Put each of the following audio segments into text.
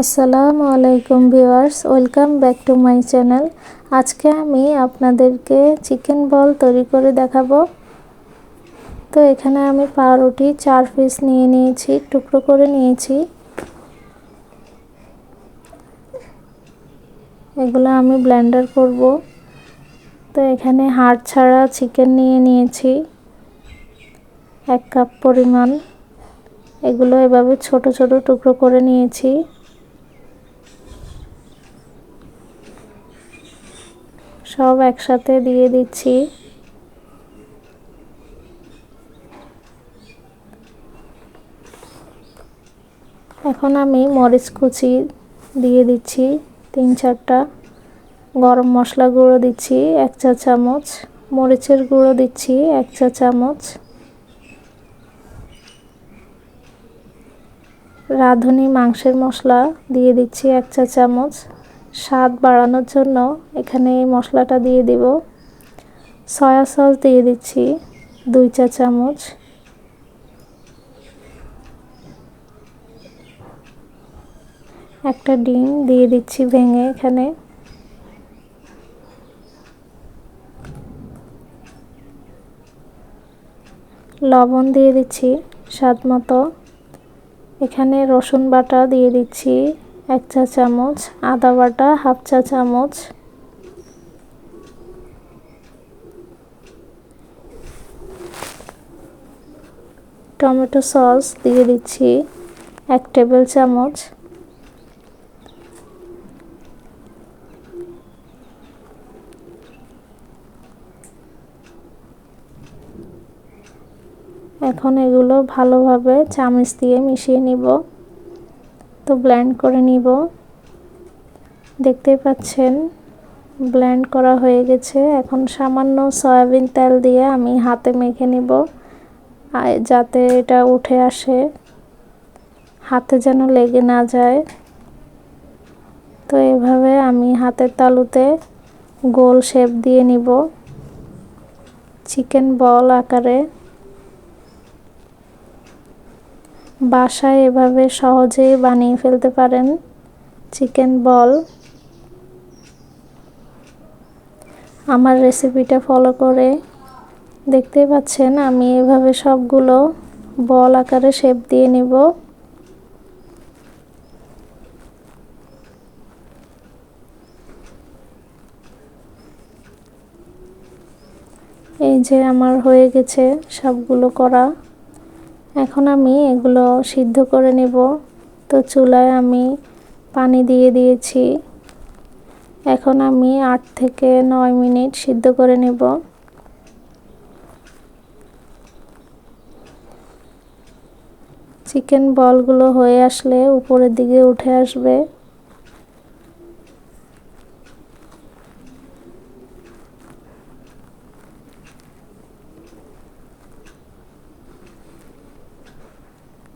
আসসালামু আলাইকুম viewers, welcome back to my channel. আজকে আমি আপনাদেরকে চিকেন বল তৈরি করে দেখাবো। তো এখানে আমি পাউরুটি চার পিস নিয়ে নিয়েছি, টুকরো করে নিয়েছি। এগুলো আমি ব্লেন্ডার করব। তো এখানে হাড় ছাড়া চিকেন নিয়ে নিয়েছি, এক কাপ পরিমাণ। এগুলো এভাবে ছোট ছোট টুকরো করে নিয়েছি। সব একসাথে দিয়ে দিচ্ছি। এখন আমি মরিচ কুচি দিয়ে দিচ্ছি, তিন চারটা। গরম মশলা গুঁড়ো দিচ্ছি, এক চা চামচ। মরিচের গুঁড়ো দিচ্ছি, এক চা চামচ। রাঁধুনি মাংসের মশলা দিয়ে দিচ্ছি, এক চা চামচ। স্বাদ বাড়ানোর জন্য এখানে মশলাটা দিয়ে দিব। সয়া সস দিয়ে দিচ্ছি দুই চা চামচ। একটা ডিম দিয়ে দিচ্ছি ভেঙে এখানে। লবণ দিয়ে দিচ্ছি স্বাদ মতো। এখানে রসুন বাটা দিয়ে দিচ্ছি এক চা চামচ, আদা বাটা, হাফ চা চামচ। টমেটো সস দিয়ে দিচ্ছি এক টেবিল চামচ। এখন এগুলো ভালোভাবে চামচ দিয়ে মিশিয়ে নিব। তো ব্ল্যান্ড করে নিব। দেখতেই পাচ্ছেন ব্ল্যান্ড করা হয়ে গেছে। এখন সামান্য সয়াবিন তেল দিয়ে আমি হাতে মেখে নিব যাতে এটা উঠে আসে, হাতে যেন লেগে না যায়। তো এভাবে আমি হাতের তালুতে গোল শেপ দিয়ে নিব। চিকেন বল আকারে। বাসায় এভাবে সহজেই বানিয়ে ফেলতে পারেন। Chicken ball. আমার রেসিপিটা ফলো করে দেখতে পাচ্ছেন, আমি এভাবে সবগুলো বল আকারে শেপ দিয়ে নিব। এই যে আমার হয়ে গেছে সবগুলো করা। এখন আমি এগুলো সিদ্ধ করে নেব। তো চুলায় আমি পানি দিয়ে দিয়েছি। এখন আমি আট থেকে নয় মিনিট সিদ্ধ করে নেব। চিকেন বলগুলো হয়ে আসলে উপরের দিকে উঠে আসবে।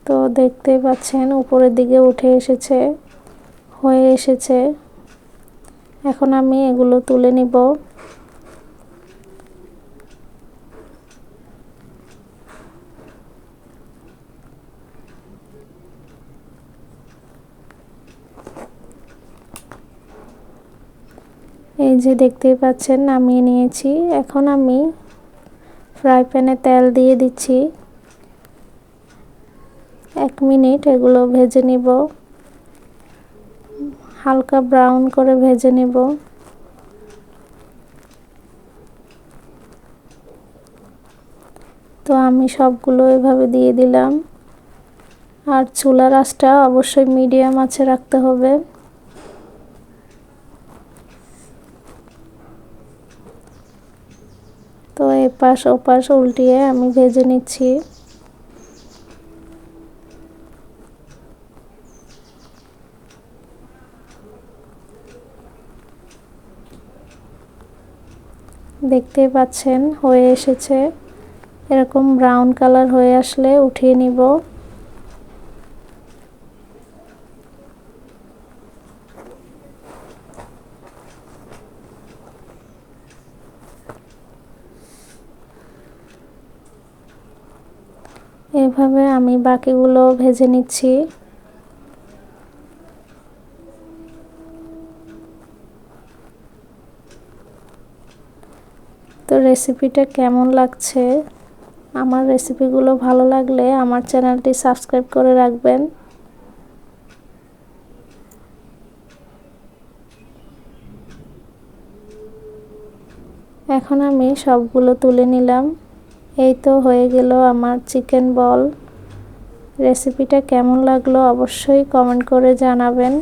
তো দেখতে পাচ্ছেন, উপরের দিকে উঠে এসেছে, হয়ে এসেছে। এখন আমি এগুলো তুলে নিব। এই যে দেখতেই পাচ্ছেন, নামিয়ে নিয়েছি। এখন আমি ফ্রাই প্যানে তেল দিয়ে দিচ্ছি। এক মিনিট এগুলো ভেজে নিব। হালকা ব্রাউন করে ভেজে নেব। তো আমি সবগুলো এভাবে দিয়ে দিলাম। আর চুলার আঁচটা অবশ্যই মিডিয়াম আছে রাখতে হবে। তো এপাশ ওপাশ উল্টিয়ে আমি ভেজে নিচ্ছি। দেখতে পাচ্ছেন, হয়ে এসেছে। এরকম ব্রাউন কালার হয়ে আসলে উঠিয়ে নিব। এভাবে আমি বাকিগুলো ভেজে নিচ্ছি। তো রেসিপিটা কেমন লাগছে? আমার রেসিপিগুলো ভালো লাগলে আমার চ্যানেলটি সাবস্ক্রাইব করে রাখবেন। এখন আমি সবগুলো তুলে নিলাম। এই তো হয়ে গেল আমার চিকেন বল রেসিপিটা কেমন লাগল অবশ্যই কমেন্ট করে জানাবেন।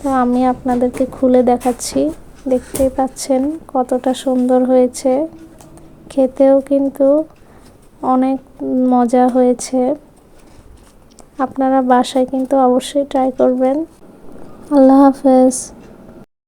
তো আমি আপনাদেরকে খুলে দেখাচ্ছি। দেখতেই পাচ্ছেন কতটা সুন্দর হয়েছে। খেতেও কিন্তু অনেক মজা হয়েছে। আপনারা বাসায় কিন্তু অবশ্যই ট্রাই করবেন। আল্লাহ হাফেজ।